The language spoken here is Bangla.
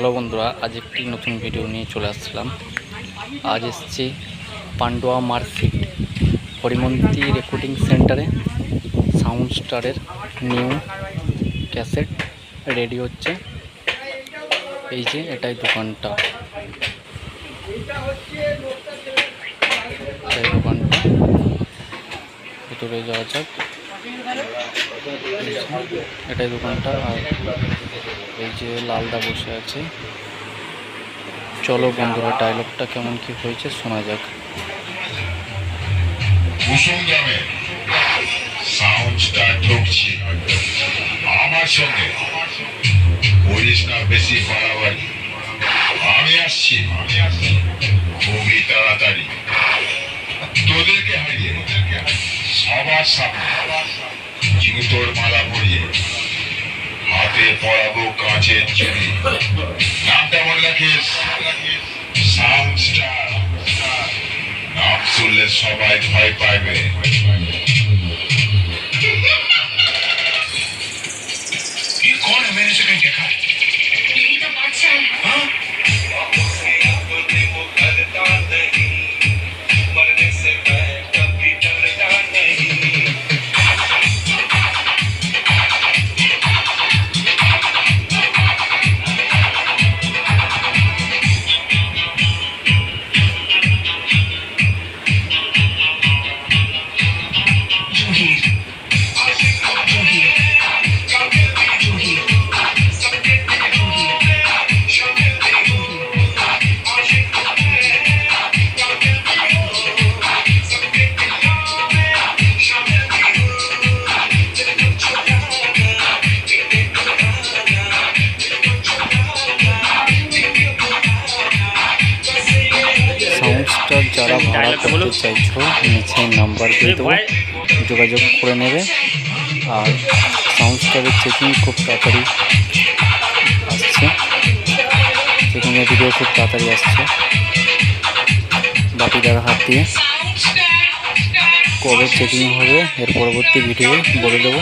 হ্যালো বন্ধুরা, আজ একটি নতুন ভিডিও নিয়ে চলে আসছিলাম আজ এসছি পান্ডুয়া মার্কেট হরিমন্তী রেকর্ডিং সেন্টারে সাউন্ড স্টারের নিউ ক্যাসেট রেডি হচ্ছে। এই যে, এটাই দোকানটা। এটাই দোকানটা। ভিতরে যাওয়া যাক। এটাই দোকানটা। আর এই যে লালদা বসে আছে। চলো বন্ধুরা ডায়লগটা কেমন কি হয়েছে শোনা যাক। বেশি আসছি। সবার জুতোর মালা পরিয়ে হাতে পরাবো কাঁচের চুড়ি নামটা মনে রাখিস সাউন্ড স্টার নাম শুনলে সবাই ভয় পাইবে ये कौन है मैंने इसे कहीं देखा है यही तो बादशाह है हाँ? ভাড়া করতে চাইছো নিচে নাম্বার দিয়ে দেবো। যোগাযোগ করে নেবে। আর সাউন্ড স্টারের চেকিং খুব তাড়াতাড়ি আসছে। চেকিংয়ের ভিডিও খুব তাড়াতাড়ি আসছে। বাকিদার হাত দিয়ে। কবে চেকিং হবে এর পরবর্তী ভিডিও বলে দেবো।